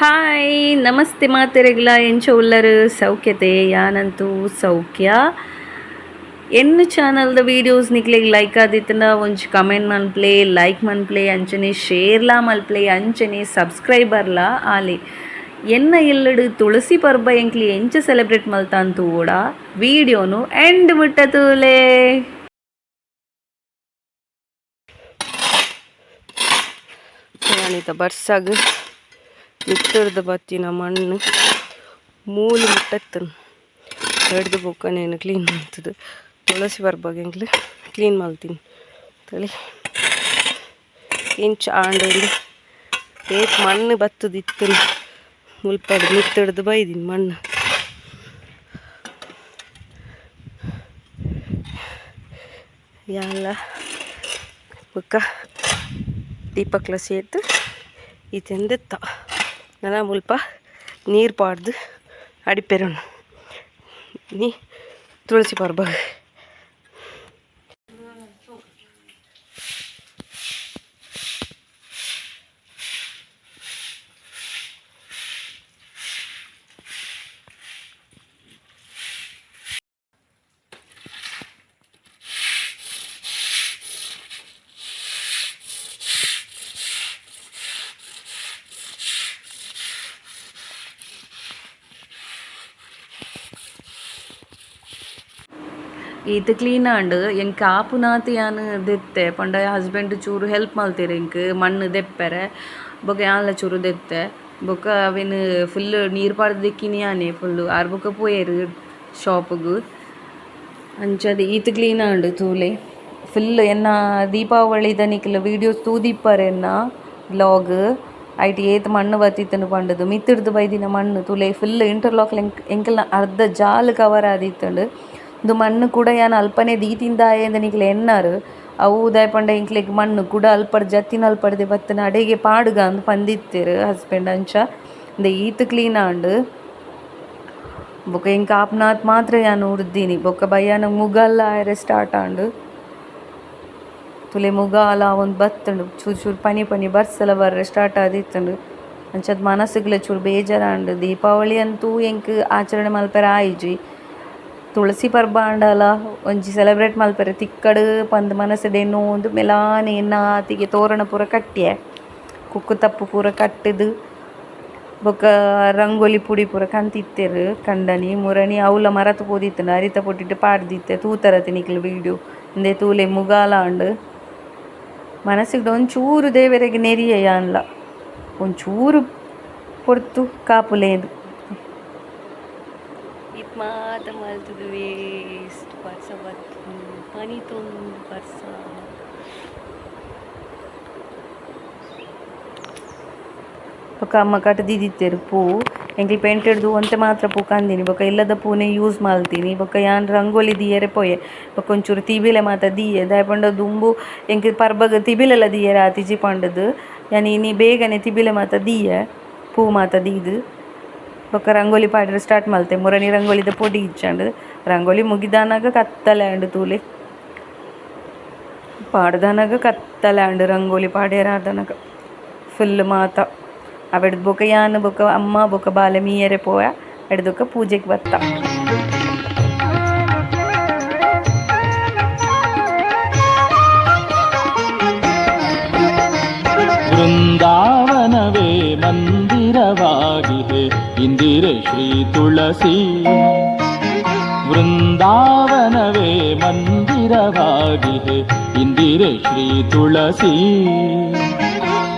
Hi, ನಮಸ್ತೆ ಮಾತೆರೆಗ್ಲ, ಎಂಚ huller, ಸೌಖ್ಯತೆ, ಯಾನಂತೂ ಸೌಖ್ಯ. ಎನ್ನು ಚಾನಲ್ದ ವೀಡಿಯೋಸ್ ನಿಕ್ಲೆಗ್ ಲೈಕ್ ಆದಿತ್ತನ ಒಂಚು ಕಮೆಂಟ್ ಮನ್ಪ್ಲೆ ಲೈಕ್ ಮನ್ಪ್ಲೆ ಅಂಚನೆ ಶೇರ್ಲಾ ಮಲ್ಪ್ಲೆ ಅಂಚನೆ ಸಬ್ಸ್ಕ್ರೈಬರ್ಲ ಆಲಿ. ಎನ್ನ ಇಲ್ಲಡು ತುಳಸಿ ಪರ್ಬ ಎಂಕ್ಲಿ ಎಂಚ ಸೆಲೆಬ್ರೇಟ್ ಮಲ್ತಂತೂ ಕೂಡ ವಿಡಿಯೋನು ಎಂಡ್ ಬಿಟ್ಟತೂಲೇ ನಾನೀತ ಬರ್ಸಾಗ. ಮಿತ್ತರ್ದ ಬತ್ತಿನ ಮಣ್ಣು. ಮೂಲು ಮುಟ್ಟತ್ತನು. ಹಿಡ್ದು ಬೊಕ್ಕನೇನು ಕ್ಲೀನ್ ಮಾಡ್ತದೆ. ತುಳಸಿ ಬರ್ಬಾಗೆಂಗ್ಲು ಕ್ಲೀನ್ ಮಾಡ್ತೀನಿ. ತಲೆ. ಇಂಚ ಆಂಡಲ್ಲಿ ಏಟ್ ಮಣ್ಣು ಬತ್ತದಿತ್ತು ಮುಲ್ಪಡ್ ಮಿತ್ತಡ್ದು ಬೈದೀನಿ ಮಣ್ಣು. ಎಲ್ಲ. ಬುಕ್ಕ ದೀಪಕ್ಲ ಸೇತು ಇತೆಂದೆತ್ತ ನನ ಮುಲ್ಪ ನೀರು ಪಾಡ್ದು ಅಡಿಪೆರನು ನೀ ತುಳಸಿ ಪರ್ಬಾಗ ಈತ್ ಕ್ಲೀನ್ ಆಂಡ್ ಎಂಕ್ ಆಪುನಾತ್ ಯಾನ್ ದೆತ್ತೆ ಪಂಡ ಹಸ್ಬೆಂಡ್ ಚೂರು ಹೆಲ್ಪ್ ಮಲ್ತೆರ್ ಎಂಕ್ ಮಣ್ಣು ದೆಪ್ಪೆರೆ ಬೊಕ ಯಾನ್ಲ ಚೂರು ದೆತ್ತೆ ಬೊಕ ಅವೆನ್ ಫುಲ್ ನೀರ್ ಪಾಡ್ದ್ ಯಾನೆ ಫುಲ್ಲು ಆರ್ ಬೊಕ ಪೋಯೆರ್ ಶಾಪ್ಗ್ ಅಂಚದ ಈತ್ ಕ್ಲೀನ್ ಆಂಡ್ ತೂಲೆ ಫುಲ್ ಎನ್ನ ದೀಪಾವಳಿದ ನಿಕ್ಲ ವೀಡಿಯೋಸ್ ತೂದಿಪ್ಪರೆ ಎನ್ನ ವ್ಲಾಗ್ ಐಟ್ ಏತ್ ಮಣ್ಣು ಬತ್ತಿತ್ತನು ಪಂಡದು ಮಿತ್ತಿಡ್ದು ಬೈದಿನ ಮಣ್ಣು ತುಲೆ ಫುಲ್ ಇಂಟರ್ಲಾಕ್ ಲೆಂಕ್ ಎಂಕಲ್ನ ಅರ್ಧ ಜಾಲ್ ಕವರ್ ಆದಿತ್ತಂಡು ಇಂದು ಮಣ್ಣು ಕೂಡ ಯಾನ್ ಅಲ್ಪನೆ ದೀತಿಂದ ಅಂದ್ ನಿಕ್ಲೆ ಎನ್ನಾರ್. ಅವು ಉದಯ ಪಂಡ ಎಂಕ್ಲೆಗ್ ಮಣ್ಣು ಕೂಡ ಅಲ್ಪಡ್ ಜತ್ತಿನ ಅಲ್ಪಡ್ದೆ ಬತ್ತನ ಅಡೆಗೆ ಪಾಡುಗ ಅಂದ್ ಪಂದಿತ್ತೆರ್ ಹಸ್ಬೆಂಡ್ ಅಂಚ. ಇಂದ ಈತ್ ಕ್ಲೀನ್ ಆಂಡ್ ಬೊಕ ಎಂಕ್ ಆಪ್ನಾತ್ ಮಾತ್ರ ಯಾನ್ ಉರ್ದಿನಿ. ಬೊಕ ಬಯ್ಯಾನ ಮುಗಲ್ಲ ಆಯರೆ ಸ್ಟಾರ್ಟ್ ಆಂಡ್. ತುಲೆ ಮುಗಾಲ ಒಂದ್ ಬತ್ತುಂಡು. ಚೂರು ಚೂರ್ ಪನಿ ಪನಿ ಬರ್ಸಲ ಬರ್ರೆ ಸ್ಟಾರ್ಟ್ ಆದಿತ್ತುಂಡು. ಅಂಚದ್ ಮನಸ್ಸುಗ್ಲ ಚೂರು ಬೇಜಾರಾಂಡ್ ದೀಪಾವಳಿ ಅಂತೂ ಎಂಕ್ ಆಚರಣೆ ಮಲ್ಪೆರ ಆಯಿಜಿ ತುಳಸಿ ಪರ್ಬ ಅಂಡಲ ಒಂಜಿ ಸೆಲೆಬ್ರೇಟ್ ಮಲ್ಪೆರೆ, ತಿಕ್ಕಡ್, ಪಂದ್ ಮನಸ್ಸು ಡೆನ್ನೋಂದು ಮೆಲಾನೆ ನಾತಿಗೆ ತೋರಣ ಪೂರ ಕಟ್ಟ್ಯೆ. ಕುಕ್ಕು ತಪ್ಪು ಪೂರ ಕಟ್ಟುದು ಬೊಕ ರಂಗೋಲಿ ಪುಡಿ ಪೂರ ಕಂತಿತ್ತೆರ್, ಕಂಡನಿ, ಮುರಣಿ, ಅವ್ಲ ಮರತ್ ಪೋದಿತ್ತುಂಡು, ಅರಿತ ಪೊಟ್ಟಿಟ್ಟು ಪಾಡ್ದಿತ್ತೆ, ತೂತರತೆ ನಿಕ್ಲ್ ವೀಡಿಯೋ ಇಂದೆ ತೂಲೆ ಮುಗಾಲ ಅಂಡು ಮನಸ್ಸಿಗೆ ಒಂಚೂರು ದೇವರಿಗೆ ನೆರಿಯ ಯಾನ್ಲ, ಒಂಚೂರು ಪೊರ್ತು ಕಾಪುಲೇದು. ಮಾತ ಮಲ್ತುದು ವೇಸ್ಟ್ ಪರ್ಸ ಬತ್ತು ಪನಿ ತೊಂದು ಪರ್ಸ ಬೊಕ ಅಮ್ಮ ಕಟ್ದಿದ್ದಿತ್ತೆರ್ ಪೂ. ಪೇಂಟ್ ಪೆಂಟೆಡ್ದು ಒಂತೆ ಮಾತ್ರ ಪೂ ಕಂದಿನಿ ಬೊಕ ಇಲ್ಲದ ಪೂನೆ ಯೂಸ್ ಮಾಡ್ತೀನಿ. ಬೊಕ ಯಾನ್ ರಂಗೋಲಿ ದಿಯರೆ ಪೋಯೆ. ಬೊಕ ಒಂಚೂರು ತಿಬಿಲೆ ಮಾತ ದಿಯೆ. ದಾಯೆ ಪಂಡ ದುಂಬು ಎಂಕ್ ತಿಬಿಲೆಲ್ಲ ತಿಬಿಲೆಲ ದಿಯರೆ ಆತಿಜಿ ಪಂಡದು. ಯಾನಿ ನೀ ಬೇಗನೆ ತಿಬಿಲೆ ಮಾತ ದಿಯೆ. ಪೂ ಮಾತ ದೀದ್. ಬೊಕ ರಂಗೋಲಿ ಪಾಡ್ರೆ ಸ್ಟಾರ್ಟ್ ಮಲ್ತೆ ಮುರಣಿ ರಂಗೋಲಿದ ಪೊಡಿ ಇಜ್ಜಂಡ್ ರಂಗೋಲಿ ಮುಗಿದಾನಾಗ ಕತ್ತಲೆ ಆಂಡ್ ತೂಲೆ ಪಾಡ್ದಾನಾಗ ಕತ್ತಲೆ ಆಂಡ್ ರಂಗೋಲಿ ಪಾಡ್ಯರ ಆದನಾಗ ಫುಲ್ ಮಾತ ಅವೆಡ್ದು ಬೊಕ ಯಾನ್ ಬೊಕ ಅಮ್ಮ ಬೊಕ ಬಾಲೆ ಮೀಯರೆ ಪೋಯ ಎಡ್ದೊಕ ಪೂಜೆಗ್ ಬತ್ತ ಮಂದಿರವಾಗಿದೆ ಇಂದಿರೆ ಶ್ರೀ ತುಳಸಿ. ವೃಂದಾವನವೇ ಮಂದಿರವಾಗಿದೆ. ಇಂದಿರೆ ಶ್ರೀ ತುಳಸಿ.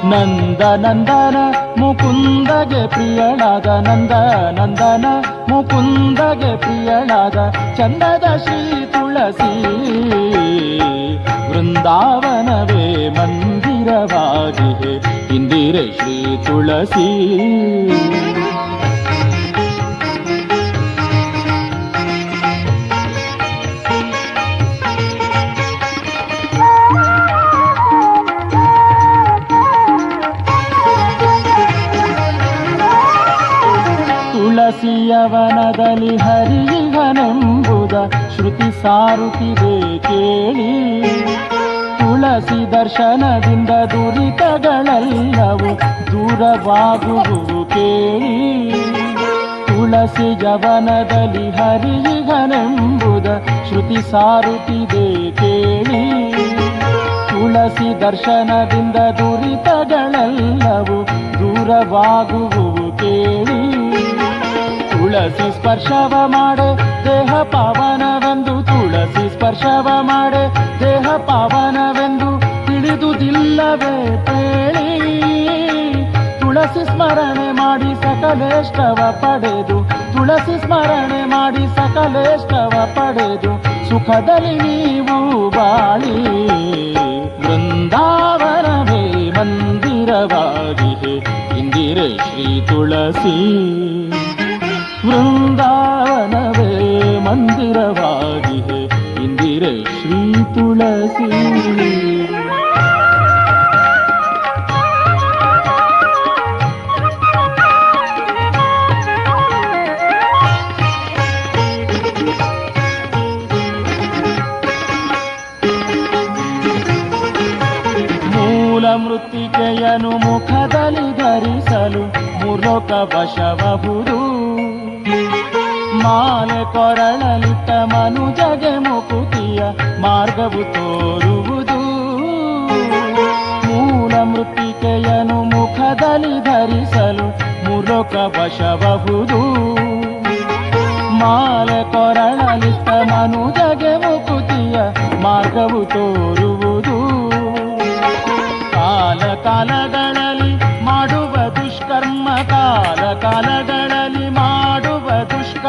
ನಂದ ನಂದನ ಮುಕುಂದಗೆ ಪ್ರಿಯಳಾದ ನಂದ ನಂದನ ಮುಕುಂದಗೆ ಪ್ರಿಯಳಾದ ಚಂದದ ಶ್ರೀ ತುಳಸಿ. ವೃಂದಾವನವೇ ಮಂದಿರವಾಗಿದೆ ಇಂದಿರೆ ಶ್ರೀ ತುಳಸಿ. ತುಳಸಿಯವನದಲ್ಲಿ ಹರಿಯುವನೆಂಬುದ ಶ್ರುತಿ ಸಾರುತ್ತಿದೆ ಕೇಳಿ. ತುಳಸಿ ದರ್ಶನದಿಂದ ದುರಿತಗಳೆಲ್ಲವೂ ದೂರವಾಗುವುದು ಕೇಳಿ. ತುಳಸಿ ಜವನದಲ್ಲಿ ಹರಿಯಿಗನೆಂಬುದ ಶ್ರುತಿ ಸಾರುತ್ತಿದೆ ಕೇಳಿ. ತುಳಸಿ ದರ್ಶನದಿಂದ ದುರಿತಗಳೆಲ್ಲವೂ ದೂರವಾಗುವು ಕೇಳಿ. ತುಳಸಿ ಸ್ಪರ್ಶವ ಮಾಡೆ ದೇಹ ಪಾವನವೆಂದು ತುಳಸಿ ಸ್ಪರ್ಶವ ಮಾಡೆ ದೇಹ ಪಾವನವೆಂದು ತಿಳಿದುದಿಲ್ಲವೇ ಪೇಳಿ ತುಳಸಿ ಸ್ಮರಣೆ ಮಾಡಿ ಸಕಲೇಷ್ಟವ ಪಡೆದು, ತುಳಸಿ ಸ್ಮರಣೆ ಮಾಡಿ ಸಕಲೇಷ್ಟವ ಪಡೆದು, ಸುಖದಲ್ಲಿ ನೀವು ಬಾಳಿ. ವೃಂದಾವನವೇ ಮಂದಿರವಾಗಿದೆ ಇಂದಿರೆ ಶ್ರೀ ತುಳಸಿ. ವೃಂದಾವನವೇ ಮಂದಿರವಾಗಿದೆ ಇಂದಿರೆ ಶ್ರೀ ತುಳಸಿ ಮೂಲ ಮೃತ್ತಿಕೆಯನು ಮುಖದಲ್ಲಿ ಧರಿಸಲು ಮೂರ್ಲೋಕ ವಶಬಹುದು ಮಾಲೆ ಕೊರಳಲಿಟ್ಟ ಮನುಜಗೆ ಮುಕುತಿಯ ಮಾರ್ಗವು ತೋರುವುದು ಮೂಲ ಮೃತ್ತಿಕೆಯನು ಮುಖದಲ್ಲಿ ಧರಿಸಲು ಮೂರ್ಲೋಕ ವಶಬಹುದು ಮಾಲೆ ಕೊರಳಲಿಟ್ಟ ಮನುಜಗೆ ಮುಕುತಿಯ ಮಾರ್ಗವು ತೋರುವುದು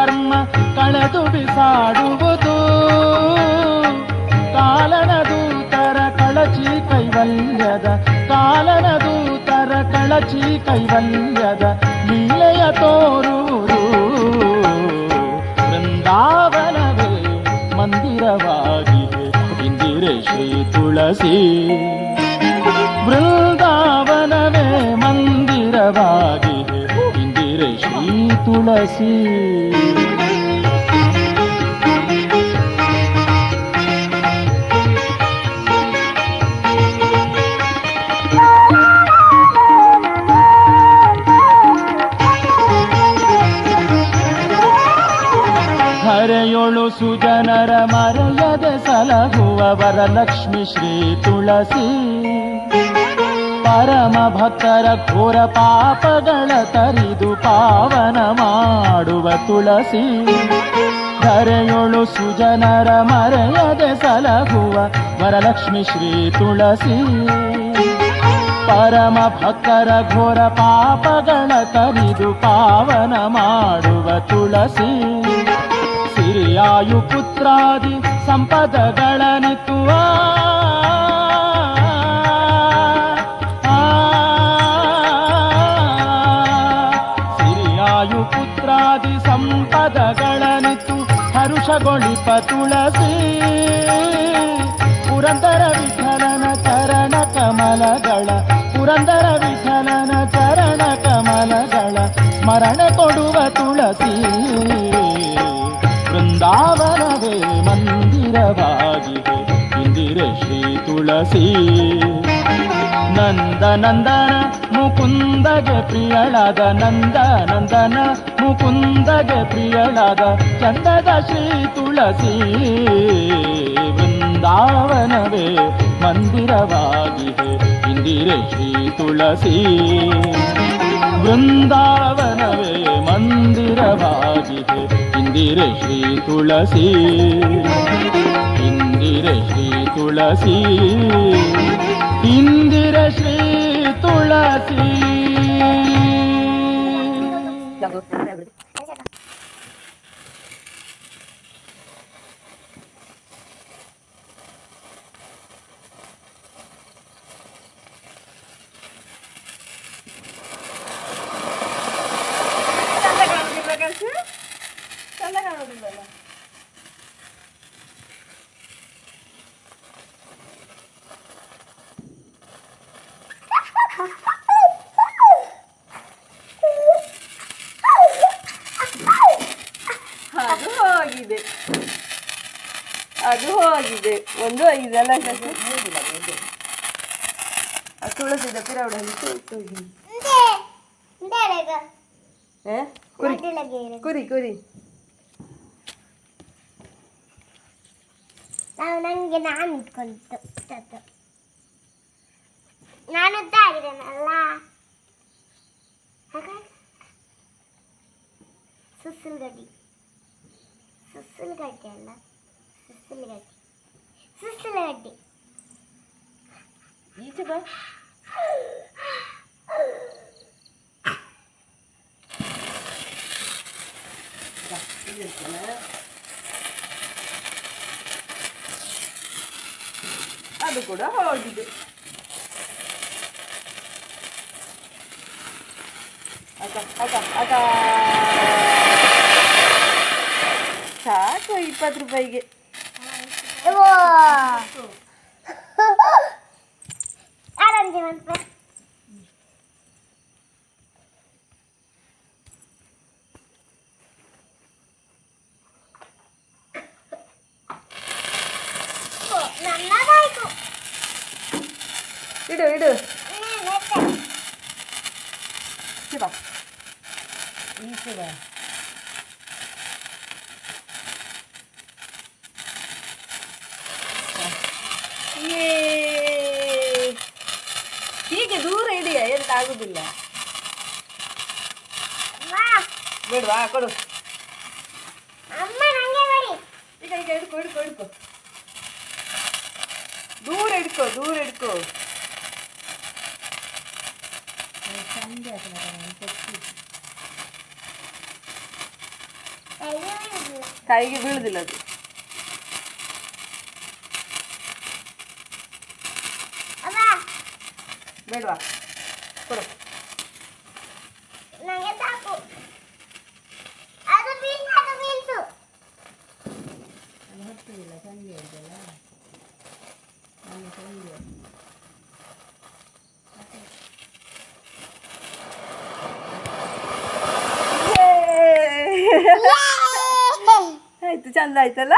ದುಷ್ಕರ್ಮ ಕಳೆದು ಬಿಸಾಡುವುದು ಕಾಲನ ದೂತರ ಕಳಚಿ ಕೈವಲ್ಯದ, ಕಾಲನ ದೂತರ ಕಳಚಿ ಕೈವಲ್ಯದ ಲೀಲೆಯ ತೋರೂರು. ವೃಂದಾವನವೇ ಮಂದಿರವಾಗಿದೆ, ಇಂದಿರೆ ಶ್ರೀ ತುಳಸಿ. ತುಳಸಿ. ಹರೆಯೊಳು ಸುಜನರ ಮರೆಯದೆ ಸಲಹುವ ವರಲಕ್ಷ್ಮಿ ಶ್ರೀ ತುಳಸಿ. ಪರಮ ಭಕ್ತರ ಘೋರ ಪಾಪಗಳ ತರಿದು ಪಾವನ ಮಾಡುವ ತುಳಸಿ. ಧರೆಯೊಳು ಸುಜನರ ಮರೆಯದೆ ಸಲಹುವ ವರಲಕ್ಷ್ಮಿ ಶ್ರೀ ತುಳಸಿ. ಪರಮ ಭಕ್ತರ ಘೋರ ಪಾಪಗಳ ತರಿದು ಪಾವನ ಮಾಡುವ ತುಳಸಿ. ಸಿರಿಯಾಯು ಪುತ್ರಾದಿ ಸಂಪದಗಳ ಹರುಷಗೊಳಿಪ ತುಳಸಿ, ಪುರಂದರ ವಿಠಲನ ಚರಣ ಕಮಲಗಳ, ಪುರಂದರ ವಿಠಲನ ಚರಣ ಕಮಲಗಳ ಸ್ಮರಣ ಕೊಡುವ ತುಳಸಿ. ವೃಂದಾವನವೇ ಮಂದಿರವಾಗಿದೆ, ಇಂದಿರ ಶ್ರೀ ತುಳಸಿ. ನಂದ ನಂದನ ಮುಕುಂದ ಪ್ರಿಯಳಾದ ನಂದ ನಂದನ ಮುಕುಂದ ಪ್ರಿಯಳಾದ ಚಂದದ ಶ್ರೀ ತುಳಸಿ ವೃಂದಾವನವೇ ಮಂದಿರವಾಗಿದೆ, ಇಂದಿರೆ ಶ್ರೀ ತುಳಸಿ ವೃಂದಾವನವೇ ಮಂದಿರವಾಗಿದೆ, ಇಂದಿರೆ ಶ್ರೀ ತುಳಸಿ ಇಂದಿರೆ ಶ್ರೀ ತುಳಸಿ ಇಂದಿರ ಶ್ರೀ ತುಳಸಿ. ಹೋಗಿದೆ ಅದು ಹೋಗಿದೆ ಒಂದು ಹೋಗಿದೆ ಅಲ್ಲ ಕಳ್ಸು ಆ ತುಳಸಿದ ಪಿರವಡಲ್ಲಿ ಹೋಗಿದೆ ಏ? ಕುರಿ ಕುರಿ ಕುರಿ ನಾವು ನನಗೆ ನಾನು ಇಟ್ಕೊಂಡಿತ್ತು ನಾನು ಉದ್ದಾಗಿದ್ದೇನಲ್ಲ ಸುಸುಲ್ ಗಡ್ಡಿ ಸುಸುಲ್ ಗಡ್ಡೆ ಅಲ್ಲ ಸುಸುಲ್ ಗಡ್ಡಿ ಸುಸುಲ್ ಗಡ್ಡಿ ಈಚೆ ಬಾ ಅದು ಕೂಡ ಹೋಗಿದೆ ಅಕ್ಕ ಅಕ್ಕ ಅಕ್ಕ ಸಾಕು ಇಪ್ಪತ್ತು ರೂಪಾಯಿಗೆ. ಬೇಡವಾ ಕೊಡು ಅಮ್ಮ ನಂಗೆ ಬರಿ ಈಗ ಈಗ ಹಿಡ್ಕೊ ಹಿಡ್ಕೊ ಹಿಡ್ಕೊ ದೂರ ಹಿಡ್ಕೊ ದೂರ ಹಿಡ್ಕೊ ಅಯ್ಯೋ ಇದು. ಕೈಗೆ ಬೀಳುದಿಲ್ಲ ಅದು ಅಮ್ಮ ಬೇಡವಾ ಚಂದ ಆಯ್ತಲ್ಲ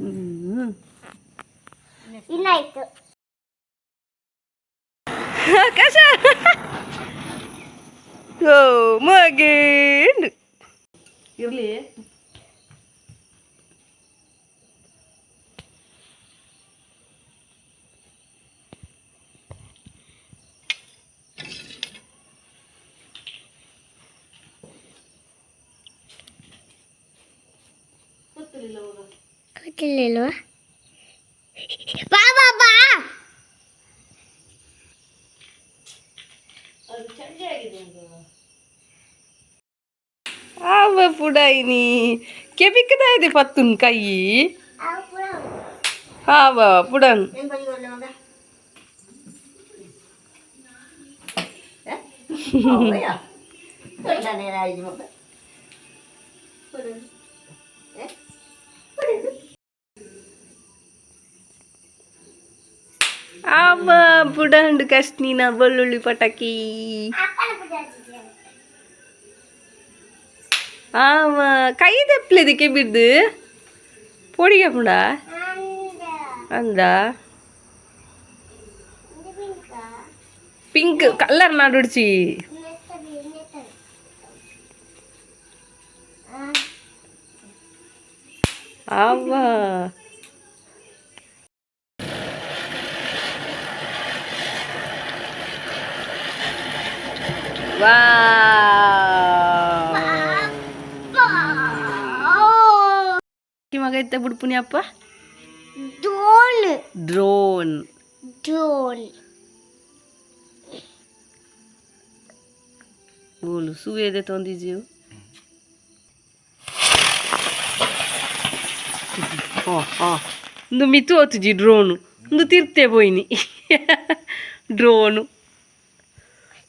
ಹ್ಮ್. ಇನ್ನಾಯ್ತು. ಆಕಾಶ. ಓ ಮಗೇಂಡ್ ಇರ್ಲಿ. ಗೊತ್ತಿರ್ಲಿಲ್ವಾ ಬಾ ಬಾ ಬಾ ಆವ ಪುಡಾಯಿನಿ ಕೆಬಿಕ್ಕದ ಇದೆ ಪತ್ತುನ್ ಕೈ ಆವ ಪುಡನ್ ಆವ ಪುಡಂಡ್ ಕಷ್ಣಿನ ಬೆಳ್ಳುಳ್ಳಿ ಪಟಾಕಿ ಆವ ಕೈ ತೆಪ್ಪಲಿದಕ್ಕೆ ಬಿದ್ದು ಪೊಡಿಗೆ ಪುಡ ಅಂದ ಪಿಂಕ್ ಕಲರ್ ನಾಡುಡ್ಚಿ ಆವ ವಾ ಮಗ ಇತ್ತ ಬಿಡ್ಪುನಿ ಅಪ್ಪ ಡೋನ್ ಡ್ರೋನ್ ಡೋನ್ ಬೋಲು ಸುವೇದೆ ತೊಂದಿದ್ದೀವು ಒಂದು ಮಿತು ಹೊತ್ತುಜಿ ಡ್ರೋನು ಒಂದು ತಿರ್ತೆ ಪೋಯ್ನಿ ಡ್ರೋನು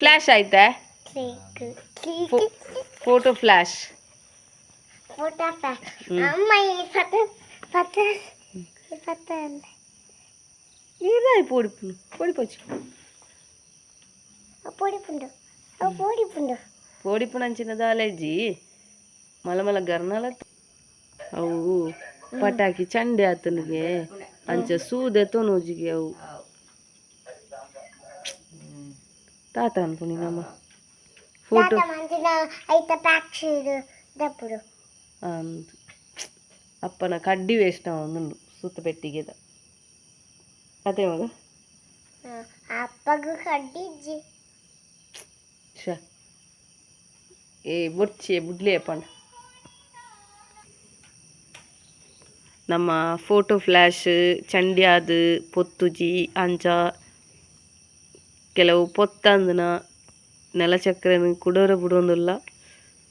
Flash ಆಯ್ತಾ? ಫೋಟೋ ಫ್ಲ್ಯಾಶ್ ಫೋಟೋ ಫ್ಲ್ಯಾಶ್ ಅಮ್ಮ ಇಲ್ಲಿ ಪತ ಪತ ಪತ ఇదాయి పొడిపుండు పొడిపోచ్చు పొడిపుండు పొడిపుండు ಪಟಾಕಿ ಚಂಡೆ ಆತನಿಗೆ ಅಂಚ ಸೂದೆ ತೊನೋಜಿಗೆ ಅವು. ತಾತ ಅನ್ಪುನಿ ನಮ್ಮ ಫೋಟೋ తాత మంచిన అయితే ప్యాక్ చేయడు దప్పుడు ಅಂದು ಅಪ್ಪನ ಕಡ್ಡಿ ವೇಸ್ಟ್ ಒಂದು ಸುತ್ತ ಪೆಟ್ಟಿಗೆದ ಅದೇ ಮಗ అప్పకు కడ్డిజ్జి ಶ ಏ ಬೊಚ್ಚೆ ಬುಡ್ಲಿ ಅಪ್ಪಣ್ಣ ನಮ್ಮ ಫೋಟೋ ಫ್ಲ್ಯಾಶ್ ಚಂಡ್ಯಾದ ಪೊತ್ತುಜಿ ಅಂಚ ಕೆಲವು ಪೊತ್ತಂದನ, ನೆಲಚಕ್ರನ ಕುಡೋರ ಬಿಡೋದಿಲ್ಲ.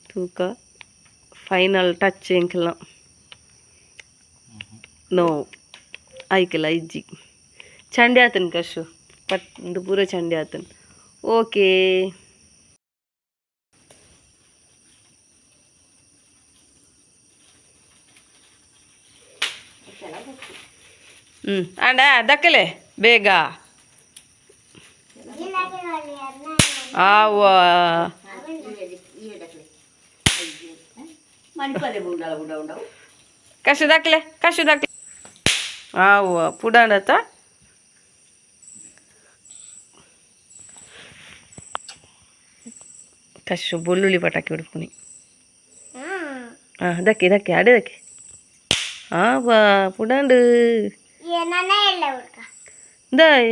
ತೂಕ ಫೈನಲ್ ಟಚ್ ಎಂಕೆಲ್ಲ ನೋ, ಆಯ್ಕಲ್ಲ, ಇಜ್ಜಿ. ಚಂಡಿ ಆತನ ಕಶು. ಪಟ್ ಪೂರ ಚಂಡಿ ಆತನ. ಓಕೆ. ಹ್ಞೂ ಅಂಡ ದಕ್ಕಲೆ, ಬೇಗ. कशे दाखले कशे दाखले आव पुढं आता ಕಶು ಬೊಲ್ಲುಳ್ಳಿ ಪಟಾಕಿ ಹೊಡ್ಕೊನಿ ಹಾಂ ದಕ್ಕೆ ದಕ್ಕೆ ಅಡೆ ದಕ್ಕೆ ಹಾಂ ಬಾ ಪುಡಂಡು ದಾಯ್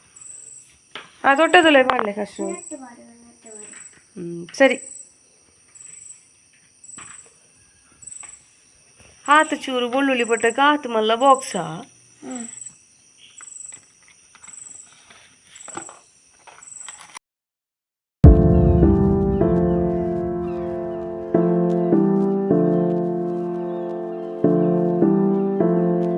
ಆ ತೊಟ್ಟೆದುಲೆ ಪಾಡ್ಲೆ ಕಷ್ಟು ಹ್ಞೂ ಸರಿ ಆತು ಚೂರು ಬೆಳ್ಳುಳ್ಳಿ ಪಟ್ಟಕ್ಕೆ ಆತು ಮಲ್ಲ ಬಾಕ್ಸಾ